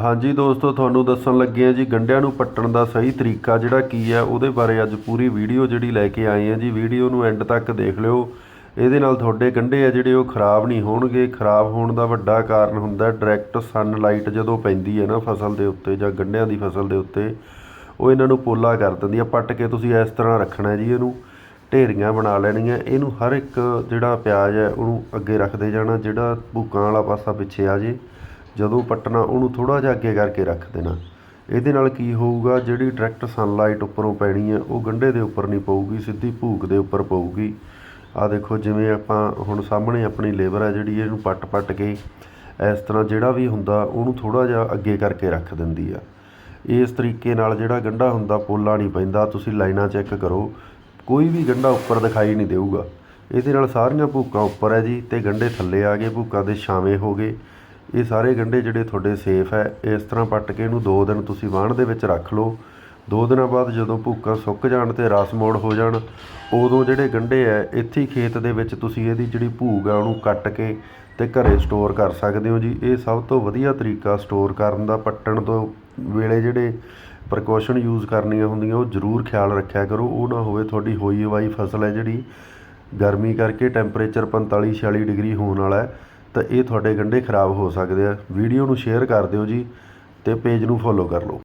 ਹਾਂਜੀ ਦੋਸਤੋ, ਤੁਹਾਨੂੰ ਦੱਸਣ ਲੱਗੇ ਆ ਜੀ ਗੰਢਿਆਂ ਨੂੰ ਪੱਟਣ ਦਾ ਸਹੀ ਤਰੀਕਾ ਜਿਹੜਾ ਕੀ ਹੈ, ਉਹਦੇ ਬਾਰੇ ਅੱਜ ਪੂਰੀ ਵੀਡੀਓ ਜਿਹੜੀ ਲੈ ਕੇ ਆਏ ਆ ਜੀ। ਵੀਡੀਓ ਨੂੰ ਐਂਡ ਤੱਕ ਦੇਖ ਲਿਓ। ਇਹਦੇ ਨਾਲ ਤੁਹਾਡੇ ਗੰਢੇ ਆ ਜਿਹੜੇ, ਉਹ ਖਰਾਬ ਨਹੀਂ ਹੋਣਗੇ। ਖਰਾਬ ਹੋਣ ਦਾ ਵੱਡਾ ਕਾਰਨ ਹੁੰਦਾ ਡਾਇਰੈਕਟ ਸਨਲਾਈਟ ਜਦੋਂ ਪੈਂਦੀ ਹੈ ਨਾ ਫਸਲ ਦੇ ਉੱਤੇ ਜਾਂ ਗੰਢਿਆਂ ਦੀ ਫਸਲ ਦੇ ਉੱਤੇ, ਉਹ ਇਹਨਾਂ ਨੂੰ ਪੋਲਾ ਕਰ ਦਿੰਦੀ ਆ। ਪੱਟ ਕੇ ਤੁਸੀਂ ਇਸ ਤਰ੍ਹਾਂ ਰੱਖਣਾ ਜੀ, ਇਹਨੂੰ ਢੇਰੀਆਂ ਬਣਾ ਲੈਣੀਆਂ। ਇਹਨੂੰ ਹਰ ਇੱਕ ਜਿਹੜਾ ਪਿਆਜ਼ ਹੈ, ਉਹਨੂੰ ਅੱਗੇ ਰੱਖਦੇ ਜਾਣਾ, ਜਿਹੜਾ ਭੂਕਾਂ ਵਾਲਾ ਪਾਸਾ ਪਿੱਛੇ ਆ ਜੇ। ਜਦੋਂ ਪੱਟਣਾ ਉਹਨੂੰ ਥੋੜ੍ਹਾ ਜਿਹਾ ਅੱਗੇ ਕਰਕੇ ਰੱਖ ਦੇਣਾ। ਇਹਦੇ ਨਾਲ ਕੀ ਹੋਊਗਾ, ਜਿਹੜੀ ਡਾਇਰੈਕਟ ਸਨਲਾਈਟ ਉੱਪਰੋਂ ਪੈਣੀ ਹੈ, ਉਹ ਗੰਢੇ ਦੇ ਉੱਪਰ ਨਹੀਂ ਪਊਗੀ, ਸਿੱਧੀ ਭੂਕ ਦੇ ਉੱਪਰ ਪਊਗੀ। ਆ ਦੇਖੋ, ਜਿਵੇਂ ਆਪਾਂ ਹੁਣ ਸਾਹਮਣੇ ਆਪਣੀ ਲੇਬਰ ਹੈ ਜਿਹੜੀ, ਇਹਨੂੰ ਪੱਟ ਪੱਟ ਕੇ ਇਸ ਤਰ੍ਹਾਂ ਜਿਹੜਾ ਵੀ ਹੁੰਦਾ, ਉਹਨੂੰ ਥੋੜਾ ਜਿਹਾ ਅੱਗੇ ਕਰਕੇ ਰੱਖ ਦਿੰਦੀ ਆ। ਇਸ ਤਰੀਕੇ ਨਾਲ ਜਿਹੜਾ ਗੰਢਾ ਹੁੰਦਾ, ਪੋਲਾ ਨਹੀਂ ਪੈਂਦਾ। ਤੁਸੀਂ ਲਾਈਨਾਂ ਚੈੱਕ ਕਰੋ, ਕੋਈ ਵੀ ਗੰਢਾ ਉੱਪਰ ਦਿਖਾਈ ਨਹੀਂ ਦੇਊਗਾ। ਇਹਦੇ ਨਾਲ ਸਾਰੀਆਂ ਭੂਕਾਂ ਉੱਪਰ ਹੈ ਜੀ, ਤੇ ਗੰਢੇ ਥੱਲੇ ਆ ਗਏ, ਭੂਕਾਂ ਦੇ ਛਾਵੇਂ ਹੋ ਗਏ। ਇਹ ਸਾਰੇ ਗੰਢੇ ਜਿਹੜੇ ਤੁਹਾਡੇ ਸੇਫ ਹੈ, ਇਸ ਤਰ੍ਹਾਂ ਪੱਟ ਕੇ ਇਹਨੂੰ 2 ਦਿਨ ਤੁਸੀਂ ਵਾਹਣ ਦੇ ਵਿੱਚ ਰੱਖ ਲਓ। ਦੋ ਦਿਨਾਂ ਬਾਅਦ ਜਦੋਂ ਭੂਕਾਂ ਸੁੱਕ ਜਾਣ ਤੇ ਰਸ ਮੋੜ ਹੋ ਜਾਣ, ਉਦੋਂ ਜਿਹੜੇ ਗੰਢੇ ਐ ਇੱਥੇ ਖੇਤ ਦੇ ਵਿੱਚ ਤੁਸੀਂ ਇਹਦੀ ਜਿਹੜੀ ਭੂਗ ਆ, ਉਹਨੂੰ ਕੱਟ ਕੇ ਤੇ ਘਰੇ ਸਟੋਰ ਕਰ ਸਕਦੇ ਹੋ ਜੀ। ਇਹ ਸਭ ਤੋਂ ਵਧੀਆ ਤਰੀਕਾ ਸਟੋਰ ਕਰਨ ਦਾ, ਪੱਟਣ ਤੋਂ ਵੇਲੇ ਜਿਹੜੇ ਪ੍ਰੀਕਾਸ਼ਨ ਯੂਜ਼ ਕਰਨੀਆਂ ਹੁੰਦੀਆਂ, ਉਹ ਜ਼ਰੂਰ ਖਿਆਲ ਰੱਖਿਆ ਕਰੋ। ਉਹ ਨਾ ਹੋਵੇ ਤੁਹਾਡੀ ਹੋਈ ਹਵਾਈ ਫਸਲ ਹੈ ਜਿਹੜੀ ਗਰਮੀ ਕਰਕੇ ਟੈਂਪਰੇਚਰ 45 46 ਡਿਗਰੀ ਹੋਣ ਵਾਲਾ ਹੈ। ਤਾਂ ਇਹ ਤੁਹਾਡੇ ਗੰਢੇ ਖਰਾਬ ਹੋ ਸਕਦੇ ਆ। ਵੀਡੀਓ ਨੂੰ ਸ਼ੇਅਰ ਕਰ ਦਿਓ ਜੀ ਅਤੇ ਪੇਜ ਨੂੰ ਫੋਲੋ ਕਰ ਲਓ।